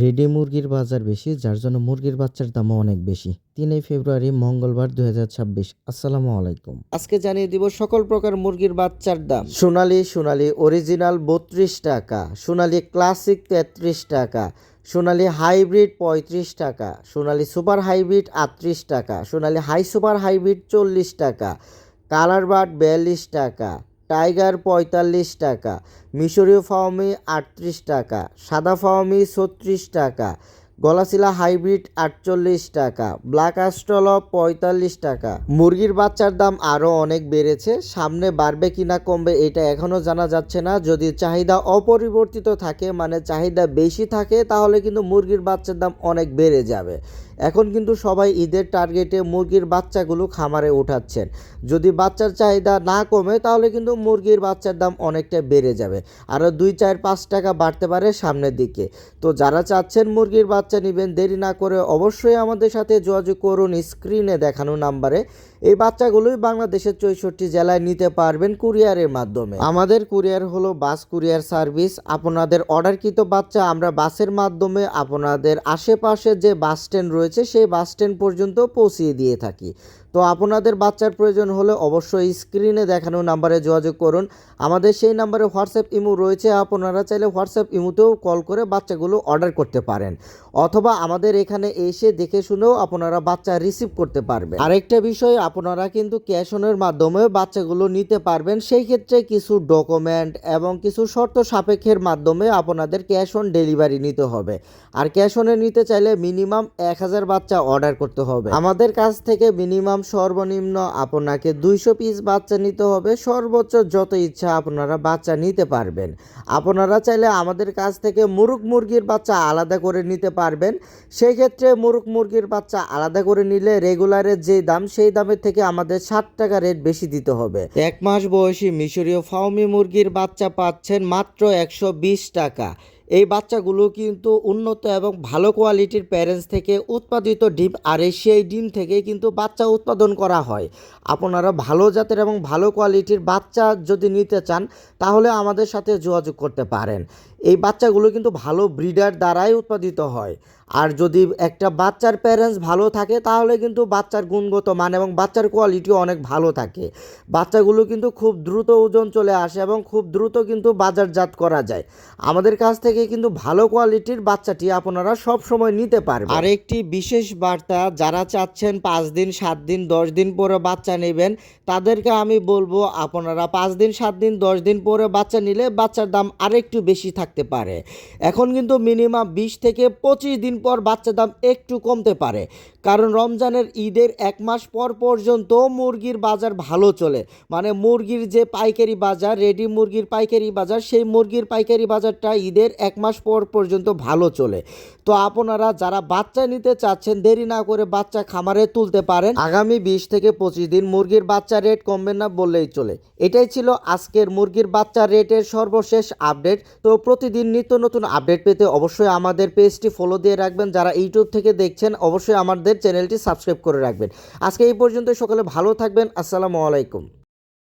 Ready মুরগির বাজার বেশি যার জন্য মুরগির বাচ্চার দামও অনেক বেশি। তিনই ফেব্রুয়ারি মঙ্গলবার দুই হাজার ছাব্বিশ। আসসালামু আলাইকুম। আজকে জানিয়ে দিব সকল প্রকার মুরগির বাচ্চার দাম। সোনালি সোনালি অরিজিনাল বত্রিশ টাকা সোনালি ক্লাসিক তেত্রিশ টাকা সোনালি হাইব্রিড পঁয়ত্রিশ টাকা সোনালি সুপার হাইব্রিড আটত্রিশ টাকা সোনালি হাই সুপার হাইব্রিড চল্লিশ টাকা কালার বার্ড বিয়াল্লিশ টাকা টাইগার পঁয়তাল্লিশ টাকা, মিশরীয় ফাওমি আটত্রিশ টাকা, সাদা ফাওমি ছত্রিশ টাকা, গলাশিলা হাইব্রিড আটচল্লিশ টাকা, ব্ল্যাক অ্যাস্ট্রল পঁয়তাল্লিশ টাকা। মুরগির বাচ্চার দাম আরও অনেক বেড়েছে, সামনে বাড়বে কিনা কমবে এটা এখনও জানা যাচ্ছে না। যদি চাহিদা অপরিবর্তিত থাকে মানে চাহিদা বেশি থাকে, তাহলে কিন্তু মুরগির বাচ্চার দাম অনেক বেড়ে যাবে। এখন কিন্তু সবাই ঈদের টার্গেটে মুরগির বাচ্চাগুলো খামারে উঠাচ্ছেন। যদি বাচ্চার চাহিদা না কমে, তাহলে কিন্তু মুরগির বাচ্চার দাম অনেকটা বেড়ে যাবে। আরও দুই, চার, পাঁচ টাকা বাড়তে পারে সামনের দিকে। তো যারা চাচ্ছেন মুরগির বাচ্চা নেবেন, দেরি না করে অবশ্যই আমাদের সাথে যোগাযোগ করুন স্ক্রিনে দেখানো নাম্বারে। এই বাচ্চাগুলোই বাংলাদেশের চৌষট্টি জেলায় নিতে পারবেন কুরিয়ারের মাধ্যমে। আমাদের কুরিয়ার হলো বাস, কুরিয়ার সার্ভিস। আপনাদের অর্ডারকৃত বাচ্চা আমরা বাসের মাধ্যমে আপনাদের আশেপাশে যে বাস স্ট্যান্ড রয়েছে, সেই বাস স্ট্যান্ড পর্যন্ত পৌঁছিয়ে দিয়ে থাকি। তো আপনাদের বাচ্চার প্রয়োজন হলে অবশ্যই স্ক্রিনে দেখানো নাম্বারে যোগাযোগ করুন। আমাদের সেই নাম্বারে হোয়াটসঅ্যাপ ইমো রয়েছে। আপনারা চাইলে হোয়াটসঅ্যাপ ইমোতেও কল করে বাচ্চাগুলো অর্ডার করতে পারেন। অথবা আমাদের এখানে এসে দেখে শুনেও আপনারা বাচ্চা রিসিভ করতে পারবেন। আরেকটা বিষয় আপনারা কিন্তু ক্যাশ অনের মাধ্যমেও বাচ্চাগুলো নিতে পারবেন। সেই ক্ষেত্রে কিছু ডকুমেন্ট এবং কিছু শর্ত সাপেক্ষের মাধ্যমে আপনাদের ক্যাশ অন ডেলিভারি নিতে হবে। আর ক্যাশ অনে নিতে চাইলে মিনিমাম এক হাজার বাচ্চা অর্ডার করতে হবে। আমাদের কাছ থেকে মিনিমাম সর্বনিম্ন আপনাকে দুইশো পিস বাচ্চা নিতে হবে। সর্বোচ্চ যত ইচ্ছা আপনারা বাচ্চা নিতে পারবেন। আপনারা চাইলে আমাদের কাছ থেকে মুরগ মুরগির বাচ্চা আলাদা করে নিতে পারবেন। সেই ক্ষেত্রে মুরগ মুরগির বাচ্চা আলাদা করে নিলে রেগুলারের যে দাম, সেই দামের থেকে আমাদের ষাট টাকা রেট বেশি দিতে হবে। এক মাস বয়সী মিশরীয় ফাউমি মুরগির বাচ্চা পাচ্ছেন মাত্র একশো বিশ টাকা। এই বাচ্চাগুলো কিন্তু উন্নত এবং ভালো কোয়ালিটির প্যারেন্টস থেকে উৎপাদিত ডিম আর সেই ডিম থেকে কিন্তু বাচ্চা উৎপাদন করা হয়। আপনারা ভালো জাতের এবং ভালো কোয়ালিটির বাচ্চা যদি নিতে চান, তাহলে আমাদের সাথে যোগাযোগ করতে পারেন। এই বাচ্চাগুলো কিন্তু ভালো ব্রিডার দ্বারাই উৎপাদিত হয়। আর যদি একটা বাচ্চার প্যারেন্টস ভালো থাকে, তাহলে কিন্তু বাচ্চার গুণগত মান এবং বাচ্চার কোয়ালিটিও অনেক ভালো থাকে। বাচ্চাগুলো কিন্তু খুব দ্রুত ওজন চলে আসে এবং খুব দ্রুত কিন্তু বাজারজাত করা যায়। আমাদের কাছ থেকে কিন্তু ভালো কোয়ালিটির বাচ্চাটি আপনারা সব সময় নিতে পারবেন। আর একটি বিশেষ বার্তা, যারা চাচ্ছেন পাঁচ দিন, সাত দিন, দশ দিন পরে বাচ্চা নেবেন, তাদেরকে আমি বলব আপনারা পাঁচ দিন, সাত দিন, দশ দিন পরে বাচ্চা নিলে বাচ্চার দাম আরেকটু বেশি থাকতে পারে। এখন কিন্তু মিনিমাম বিশ থেকে পঁচিশ দিন পর বাচ্চার দাম একটু কমতে পারে। কারণ রমজানের ঈদের এক মাস পর পর্যন্ত মুরগির বাজার ভালো চলে। মানে মুরগির যে পাইকারি বাজার রেডি মুরগির পাইকারি বাজার, সেই মুরগির পাইকারি বাজারটা ঈদের এক মাস পর পর্যন্ত ভালো চলে। তো আপনারা যারা বাচ্চা নিতে চাচ্ছেন, দেরি না করে বাচ্চা খামারে তুলতে পারেন। আগামী বিশ থেকে পঁচিশ দিন মুরগির বাচ্চা রেট কমবে না বললেই চলে। এটাই ছিল আজকের মুরগির বাচ্চা রেটের সর্বশেষ আপডেট। তো প্রতিদিন নিত্য নতুন আপডেট পেতে অবশ্যই আমাদের পেজটি ফলো দিয়ে রাখবেন। যারা ইউটিউব থেকে দেখছেন, অবশ্যই আমাদের চ্যানেলটি সাবস্ক্রাইব করে রাখবেন। আজকে এই পর্যন্ত সকলে ভালো থাকবেন। আসসালামু আলাইকুম।